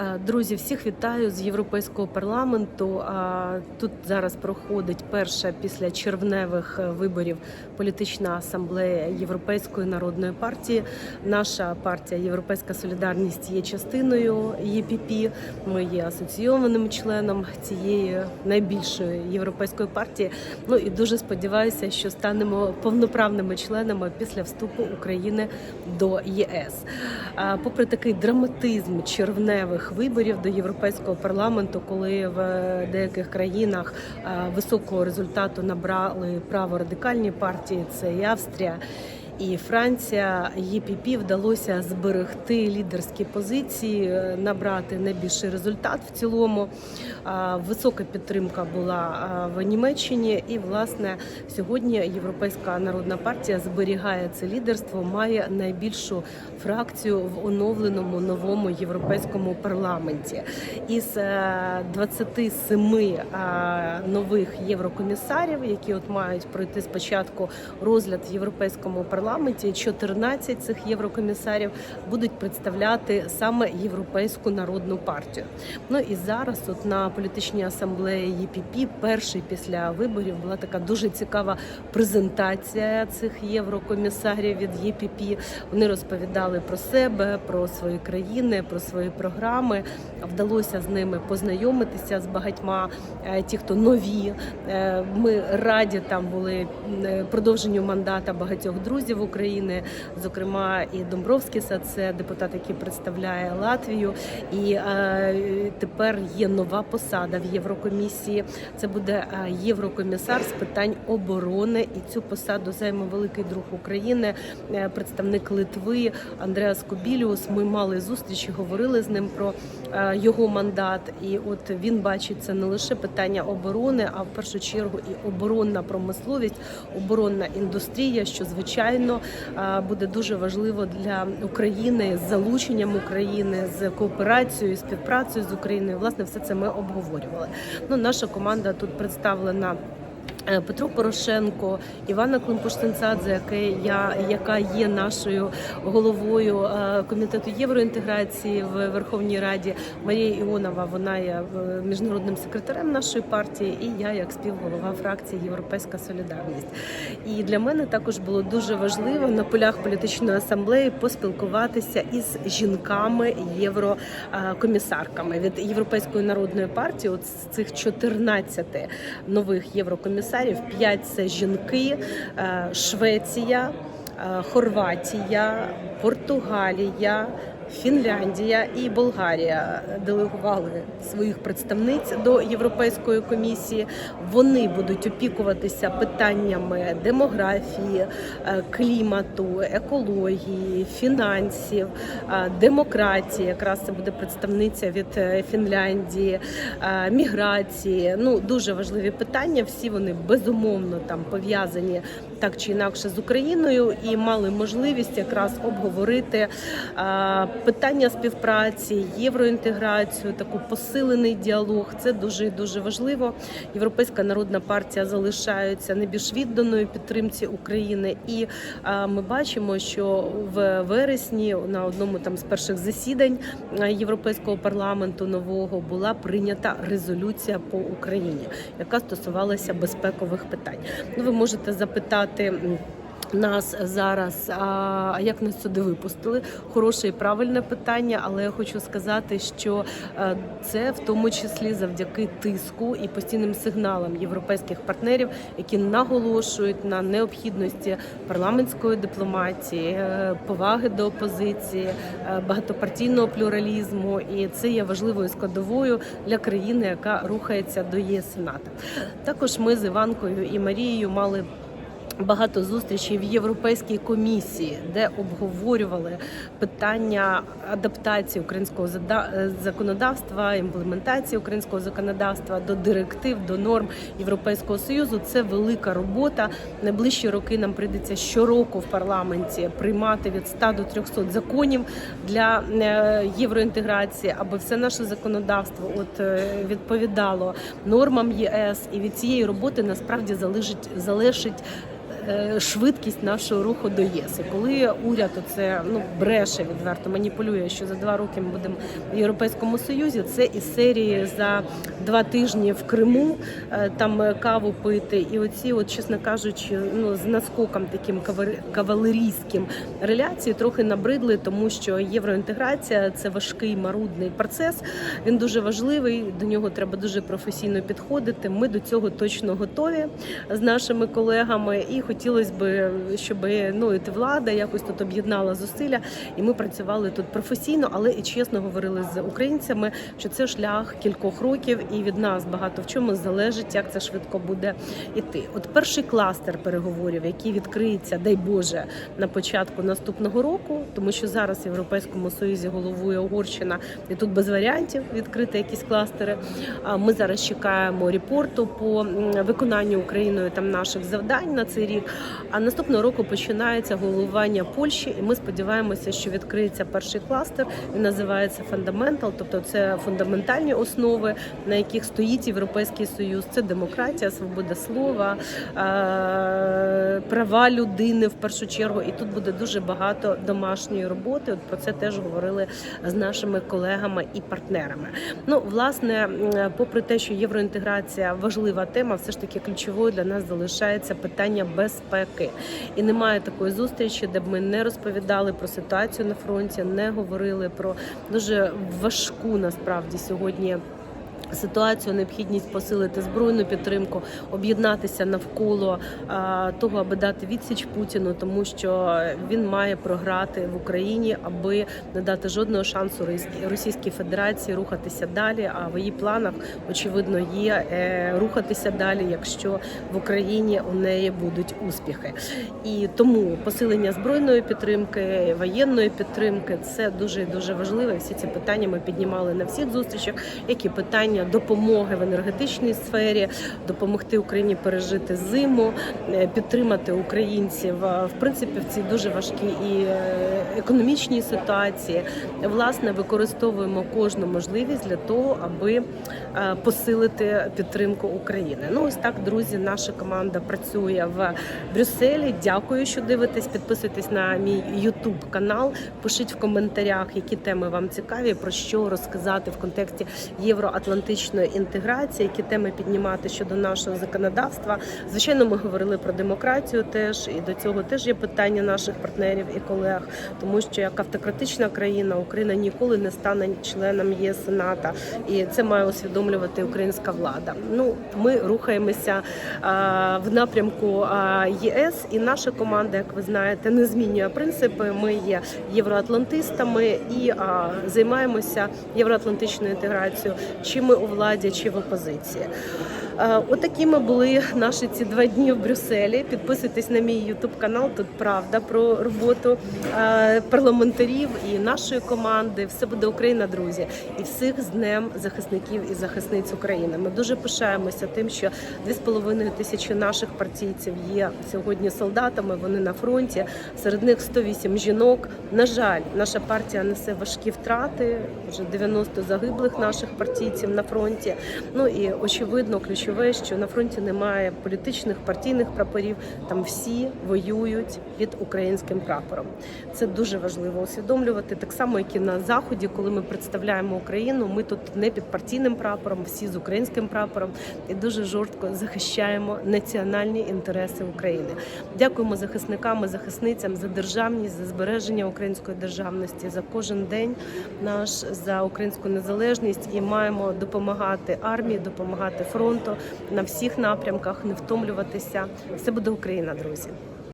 Е, Друзі, всіх вітаю з Європейського парламенту. А, Тут зараз проходить перша після червневих е, виборів політична асамблея Європейської народної партії. Наша партія Європейська Солідарність є частиною ЄПП. Ми є асоційованим членом цієї найбільшої європейської партії. Ну і дуже сподіваюся, що станемо повноправними членами після вступу України до ЄС. Попри такий драматизм червневих виборів до європейського парламенту, коли в деяких країнах високого результату набрали право радикальні партії, це і Австрія. І Франція ЄПП вдалося зберегти лідерські позиції, е, набрати найбільший результат в цілому. Висока підтримка була в Німеччині, і власне сьогодні Європейська народна партія зберігає це лідерство, має найбільшу фракцію в оновленому новому європейському парламенті. Із е, 27 е, нових єврокомісарів, які от мають пройти спочатку розгляд в європейському парламенті, 14 цих єврокомісарів будуть представляти саме європейську народну партію. Ну і зараз, от на політичній асамблеї ЄПП, перший після виборів була така дуже цікава презентація цих єврокомісарів від ЄПП. Вони розповідали про себе, про свої країни, про свої програми. Вдалося з ними познайомитися з багатьма е, ті, хто нові. Е, Ми раді там були е, продовженню мандата багатьох друзів України, зокрема і Домбровськіса, це депутат, який представляє Латвію. І е, тепер є нова посада в Єврокомісії. Це буде е, єврокомісар з питань оборони, і цю посаду займе великий друг України, е, представник Литви Андреас Кобіліус. Ми мали зустріч, говорили з ним про його мандат. І от він бачить це не лише питання оборони, а в першу чергу і оборонна промисловість, оборонна індустрія, що звичайно е, буде дуже важливо для України з залученням України, з кооперацією, співпрацею з Україною. Власне, все це ми обговорювали. Ну, наша команда тут представлена. Е, Петро Порошенко, Івана Климпуш-Цинцадзе, яка є нашою головою е, комітету євроінтеграції в Верховній Раді. Марія Іонова, вона є е, міжнародним секретарем нашої партії, і я як співголова фракції Європейська Солідарність. І для мене також було дуже важливо на полях політичної асамблеї поспілкуватися із жінками єврокомісарками від Європейської народної партії. От з цих 14 нових єврокомісарів 5 – це жінки, е, Швеція, е, Хорватія, Португалія. Фінляндія і Болгарія делегували своїх представниць до Європейської комісії. Вони будуть опікуватися питаннями демографії, е, клімату, екології, фінансів, е, демократії. Якраз це буде представниця від е, Фінляндії, міграції. Ну дуже важливі питання. Всі вони безумовно там пов'язані так чи інакше з Україною і мали можливість якраз обговорити е, питання співпраці, євроінтеграцію, таку посилений діалог. Це дуже дуже важливо. Європейська народна партія залишається найбільш відданою підтримці України, і е, ми бачимо, що в вересні на одному там з перших засідань е, європейського парламенту нового була прийнята резолюція по Україні, яка стосувалася безпекових питань. Ну, ви можете запитати. М, нас зараз, а як нас сюди випустили? Хороше і правильне питання, але я хочу сказати, що е, це в тому числі завдяки тиску і постійним сигналам європейських партнерів, які наголошують на необхідності парламентської дипломатії, е, поваги до опозиції, е, багатопартійного плюралізму, і це є важливою складовою для країни, яка рухається до ЄС НАТО. Також ми з Іванкою і Марією мали багато зустрічей в Європейській комісії, де обговорювали питання адаптації українського законодавства, імплементації українського законодавства до директив, до норм Європейського союзу. Це велика робота. Найближчі роки нам прийдеться щороку в парламенті приймати від 100 до 300 законів для е, євроінтеграції, аби все наше законодавство от е, відповідало нормам ЄС. І від цієї роботи насправді залежить залежить швидкість нашого руху до ЄС. І коли уряд це ну бреше відверто маніпулює, що за два роки ми будемо в Європейському Союзі, це із серії за два тижні в Криму е, там е, каву пити, і оці, от чесно кажучи, ну з наскоком таким кавалерійським реляції трохи набридли, тому що євроінтеграція це важкий марудний процес. Він дуже важливий. До нього треба дуже професійно підходити. Ми до цього точно готові з нашими колегами. І хотілося б, щоб ну і влада якось тут об'єднала зусилля, і ми працювали тут професійно, але і чесно говорили з українцями, що це шлях кількох років, і від нас багато в чому залежить, як це швидко буде іти. От перший кластер переговорів, який відкриється, дай Боже, на початку наступного року, тому що зараз в Європейському Союзі головує Угорщина, і тут без варіантів відкрити якісь кластери. А Ми зараз чекаємо репорту по виконанню Україною там наших завдань на цей рік. А наступного року починається головування Польщі, і ми сподіваємося, що відкриється перший кластер. Він називається Fundamental, тобто це фундаментальні основи, на яких стоїть Європейський Союз. Це демократія, свобода слова, права людини в першу чергу. І тут буде дуже багато домашньої роботи. От про це теж говорили з нашими колегами і партнерами. Ну, власне, попри те, що євроінтеграція важлива тема, все ж таки ключовою для нас залишається питання безпеки. І немає такої зустрічі, де б ми не розповідали про ситуацію на фронті, не говорили про дуже важку насправді сьогодні. Ситуацію, необхідність посилити збройну підтримку, об'єднатися навколо того, аби дати відсіч Путіну, тому що він має програти в Україні, аби не дати жодного шансу Російській- Федерації рухатися далі. А в її планах очевидно є е, рухатися далі, якщо в Україні у неї будуть успіхи. І тому посилення збройної підтримки, воєнної підтримки це дуже дуже важливо. Всі ці питання ми піднімали на всіх зустрічах, як і питання допомоги в енергетичній сфері, допомогти Україні пережити зиму, е, підтримати українців е, в принципі в цій дуже важкій і е, економічній ситуації. Власне, використовуємо кожну можливість для того, аби посилити підтримку України. Ну ось так, друзі, наша команда працює в Брюсселі. Дякую, що дивитесь. Підписуйтесь на мій YouTube канал. Пишіть в коментарях, які теми вам цікаві, про що розказати в контексті євроатлантичної інтеграції, які теми піднімати щодо нашого законодавства. Звичайно, ми говорили про демократію теж, і до цього теж є питання наших партнерів і колег, тому що як автократична країна Україна ніколи не стане членом ЄС і НАТО, і це має усвідомлювати українська влада. Ну ми рухаємося а, в напрямку а, ЄС, і наша команда, як ви знаєте, не змінює принципи. Ми є євроатлантистами і а, займаємося євроатлантичною інтеграцією, чи ми у владі, чи в опозиції. Отакими були наші ці два дні в Брюсселі. Підписуйтесь на мій Ютуб канал. Тут правда про роботу парламентарів і нашої команди. Все буде Україна, друзі, і всіх з днем захисників і захисниць України. Ми дуже пишаємося тим, що 2,5 тисячі наших партійців є сьогодні солдатами. Вони на фронті. Серед них 108 жінок. На жаль, наша партія несе важкі втрати. Вже 90 загиблих наших партійців на фронті. Ну і очевидно, ключове, що на фронті немає політичних партійних прапорів. Там всі воюють під українським прапором. Це дуже важливо усвідомлювати. Так само, як і на заході, коли ми представляємо Україну. Ми тут не під партійним прапором, всі з українським прапором і дуже жорстко захищаємо національні інтереси України. Дякуємо захисникам і захисницям за державність, за збереження української державності, за кожен день наш за українську незалежність і маємо допомагати армії, допомагати фронту на всіх напрямках, не втомлюватися. Все буде Україна, друзі.